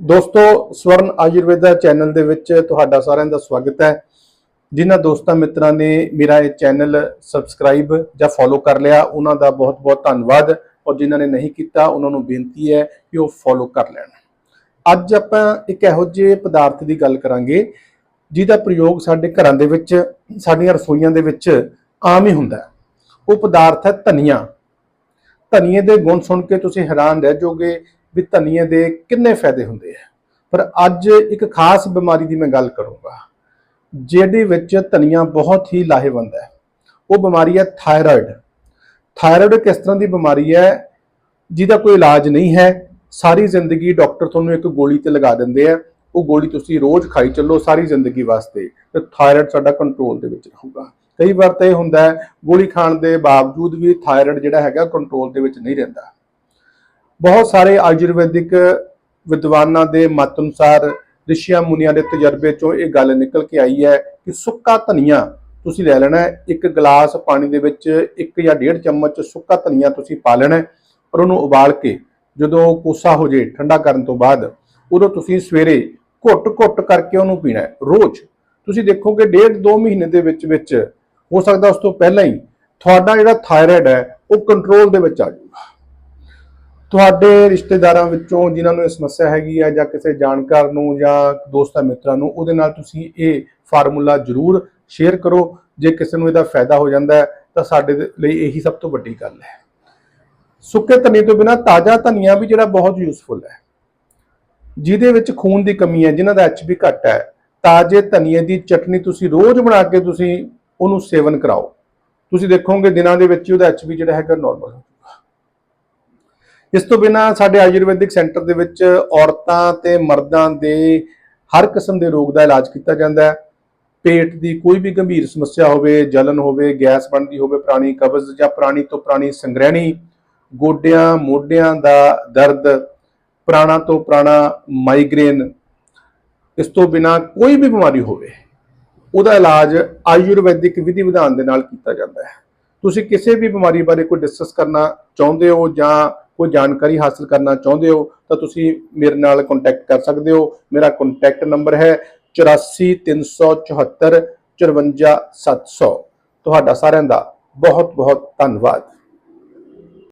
ਦੋਸਤੋ, ਸਵਰਨ ਆਯੁਰਵੇਦਾ ਚੈਨਲ ਦੇ ਵਿੱਚ ਤੁਹਾਡਾ ਸਾਰਿਆਂ ਦਾ ਸਵਾਗਤ ਹੈ। ਜਿਨ੍ਹਾਂ ਦੋਸਤਾਂ ਮਿੱਤਰਾਂ ਨੇ ਮੇਰਾ ਇਹ ਚੈਨਲ ਸਬਸਕ੍ਰਾਈਬ ਜਾਂ ਫੋਲੋ ਕਰ ਲਿਆ, ਉਹਨਾਂ ਦਾ ਬਹੁਤ-ਬਹੁਤ ਧੰਨਵਾਦ। ਔਰ ਜਿਨ੍ਹਾਂ ਨੇ ਨਹੀਂ ਕੀਤਾ, ਉਹਨਾਂ ਨੂੰ ਬੇਨਤੀ ਹੈ ਕਿ ਉਹ ਫੋਲੋ ਕਰ ਲੈਣ। ਅੱਜ ਆਪਾਂ ਇੱਕ ਇਹੋ ਜਿਹੇ ਪਦਾਰਥ ਦੀ ਗੱਲ ਕਰਾਂਗੇ, ਜਿਹਦਾ ਪ੍ਰਯੋਗ ਸਾਡੇ ਘਰਾਂ ਦੇ ਵਿੱਚ, ਸਾਡੀਆਂ ਰਸੋਈਆਂ ਦੇ ਵਿੱਚ ਆਮ ਹੀ ਹੁੰਦਾ ਹੈ। ਉਹ ਪਦਾਰਥ ਹੈ ਧਨੀਆ। ਧਨੀਏ ਦੇ ਗੁਣ ਸੁਣ ਕੇ ਤੁਸੀਂ ਹੈਰਾਨ ਰਹਿ ਜਾਓਗੇ ਵੀ ਧਨੀਏ ਦੇ ਕਿੰਨੇ ਫਾਇਦੇ ਹੁੰਦੇ ਆ। ਪਰ ਅੱਜ ਇੱਕ ਖਾਸ ਬਿਮਾਰੀ ਦੀ ਮੈਂ ਗੱਲ ਕਰੂੰਗਾ ਜਿਹਦੇ ਵਿੱਚ ਧਨੀਆ ਬਹੁਤ ਹੀ ਲਾਹੇਵੰਦ ਹੈ। ਉਹ ਬਿਮਾਰੀ ਹੈ ਥਾਇਰਾਇਡ। ਥਾਇਰਾਇਡ ਕਿਸ ਤਰ੍ਹਾਂ ਦੀ ਬਿਮਾਰੀ ਹੈ, ਜਿਹਦਾ ਕੋਈ ਇਲਾਜ ਨਹੀਂ ਹੈ, ਸਾਰੀ ਜ਼ਿੰਦਗੀ ਡਾਕਟਰ ਤੁਹਾਨੂੰ ਇੱਕ ਗੋਲੀ ਤੇ ਲਗਾ ਦਿੰਦੇ ਆ। ਉਹ ਗੋਲੀ ਤੁਸੀਂ ਰੋਜ਼ ਖਾਈ ਚੱਲੋ ਸਾਰੀ ਜ਼ਿੰਦਗੀ ਵਾਸਤੇ, ਤੇ ਥਾਇਰਾਇਡ ਸਾਡਾ ਕੰਟਰੋਲ ਦੇ ਵਿੱਚ ਰਹੂਗਾ। ਕਈ ਵਾਰ ਤਾਂ ਇਹ ਹੁੰਦਾ ਗੋਲੀ ਖਾਣ ਦੇ ਬਾਵਜੂਦ ਵੀ ਥਾਇਰਾਇਡ ਜਿਹੜਾ ਹੈਗਾ ਕੰਟਰੋਲ ਦੇ ਵਿੱਚ ਨਹੀਂ ਰਹਿੰਦਾ। ਬਹੁਤ ਸਾਰੇ ਆਯੁਰਵੈਦਿਕ ਵਿਦਵਾਨਾਂ ਦੇ ਮਤ ਅਨੁਸਾਰ ਰਿਸ਼ੀਆਂ ਮੁਨੀਆਂ ਦੇ ਤਜਰਬੇ ਚੋਂ ਇਹ ਗੱਲ ਨਿਕਲ ਕੇ ਆਈ ਹੈ ਕਿ ਸੁੱਕਾ ਧਨੀਆ ਤੁਸੀਂ ਲੈ ਲੈਣਾ ਇੱਕ ਗਲਾਸ ਪਾਣੀ ਦੇ ਵਿੱਚ ਇੱਕ ਜਾਂ ਡੇਢ ਚਮਚ ਸੁੱਕਾ ਧਨੀਆ ਤੁਸੀਂ ਪਾ ਲੈਣਾ ਔਰ ਉਹਨੂੰ ਉਬਾਲ ਕੇ ਜਦੋਂ ਕੋਸਾ ਹੋ ਜੇ ਠੰਡਾ ਕਰਨ ਤੋਂ ਬਾਅਦ, ਉਦੋਂ ਤੁਸੀਂ ਸਵੇਰੇ ਘੁੱਟ-ਘੁੱਟ ਕਰਕੇ ਉਹਨੂੰ ਪੀਣਾ ਰੋਜ਼। ਤੁਸੀਂ ਦੇਖੋਗੇ ਡੇਢ ਦੋ ਮਹੀਨੇ ਦੇ ਵਿੱਚ ਵਿੱਚ ਹੋ ਸਕਦਾ ਉਸ ਤੋਂ ਪਹਿਲਾਂ ਹੀ ਤੁਹਾਡਾ ਜਿਹੜਾ ਥਾਇਰਾਇਡ ਹੈ, ਉਹ ਕੰਟਰੋਲ ਦੇ ਵਿੱਚ ਆ ਜਾਊਗਾ। ਤੁਹਾਡੇ ਰਿਸ਼ਤੇਦਾਰਾਂ ਵਿੱਚੋਂ ਜਿਨ੍ਹਾਂ ਨੂੰ ਇਹ ਸਮੱਸਿਆ ਹੈਗੀ ਹੈ ਜਾਂ ਕਿਸੇ ਜਾਣਕਾਰ ਨੂੰ ਜਾਂ ਦੋਸਤਾਂ ਮਿੱਤਰਾਂ ਨੂੰ, ਉਹਦੇ ਨਾਲ ਤੁਸੀਂ ਇਹ ਫਾਰਮੂਲਾ ਜ਼ਰੂਰ ਸ਼ੇਅਰ ਕਰੋ। ਜੇ ਕਿਸੇ ਨੂੰ ਇਹਦਾ ਫਾਇਦਾ ਹੋ ਜਾਂਦਾ ਹੈ, ਤਾਂ ਸਾਡੇ ਦੇ ਲਈ ਇਹੀ ਸਭ ਤੋਂ ਵੱਡੀ ਗੱਲ ਹੈ। ਸੁੱਕੇ ਧਨੀਏ ਤੋਂ ਬਿਨਾ ਤਾਜ਼ਾ ਧਨੀਆ ਵੀ ਜਿਹੜਾ ਬਹੁਤ ਯੂਸਫੁਲ ਹੈ। ਜਿਹਦੇ ਵਿੱਚ ਖੂਨ ਦੀ ਕਮੀ ਹੈ ਜਿਨ੍ਹਾਂ ਦਾ ਐਚਪੀ ਘੱਟ ਹੈ, ਤਾਜ਼ੇ ਧਨੀਏ ਦੀ ਚਟਨੀ ਤੁਸੀਂ ਰੋਜ਼ ਬਣਾ ਕੇ ਤੁਸੀਂ ਉਹਨੂੰ ਸੇਵਨ ਕਰਾਓ। ਤੁਸੀਂ ਦੇਖੋਗੇ ਦਿਨਾਂ ਦੇ ਵਿੱਚ ਹੀ ਉਹਦਾ ਐਚਪੀ ਜਿਹੜਾ ਹੈਗਾ ਨਾਰਮਲ ਹੋ ਇਸ ਤੋਂ ਬਿਨਾ ਸਾਡੇ ਆਯੁਰਵੈਦਿਕ ਸੈਂਟਰ ਦੇ ਵਿੱਚ ਔਰਤਾਂ ਤੇ ਮਰਦਾਂ ਦੇ ਹਰ ਕਿਸਮ ਦੇ ਰੋਗ ਦਾ ਇਲਾਜ ਕੀਤਾ ਜਾਂਦਾ ਹੈ। ਪੇਟ ਦੀ ਕੋਈ ਵੀ ਗੰਭੀਰ ਸਮੱਸਿਆ ਹੋਵੇ, ਜਲਨ ਹੋਵੇ, ਗੈਸ ਬਣਦੀ ਹੋਵੇ ਪੁਰਾਣੀ ਕਬਜ਼ ਜਾਂ ਪੁਰਾਣੀ ਤੋਂ ਪੁਰਾਣੀ ਸੰਗ੍ਰਹਿਣੀ, ਗੋਡਿਆਂ, ਮੋਢਿਆਂ ਦਾ ਦਰਦ, ਪੁਰਾਣਾ ਤੋਂ ਪੁਰਾਣਾ ਮਾਈਗ੍ਰੇਨ, ਇਸ ਤੋਂ ਬਿਨਾ ਕੋਈ ਵੀ ਬਿਮਾਰੀ ਹੋਵੇ, ਉਹਦਾ ਇਲਾਜ ਆਯੁਰਵੈਦਿਕ ਵਿਧੀ ਵਿਧਾਨ ਦੇ ਨਾਲ ਕੀਤਾ ਜਾਂਦਾ ਹੈ। ਤੁਸੀਂ ਕਿਸੇ ਵੀ ਬਿਮਾਰੀ ਬਾਰੇ ਕੋਈ ਡਿਸਕਸ ਕਰਨਾ ਚਾਹੁੰਦੇ ਹੋ ਜਾਂ ਕੋਈ ਜਾਣਕਾਰੀ ਹਾਸਲ ਕਰਨਾ ਚਾਹੁੰਦੇ ਹੋ ਤਾਂ ਤੁਸੀਂ ਮੇਰੇ ਨਾਲ ਕੰਟੈਕਟ ਕਰ ਸਕਦੇ ਹੋ। ਮੇਰਾ ਕੰਟੈਕਟ ਨੰਬਰ ਹੈ 84374 54700 ਤੁਹਾਡਾ ਸਾਰਿਆਂ ਦਾ ਬਹੁਤ ਬਹੁਤ ਧੰਨਵਾਦ।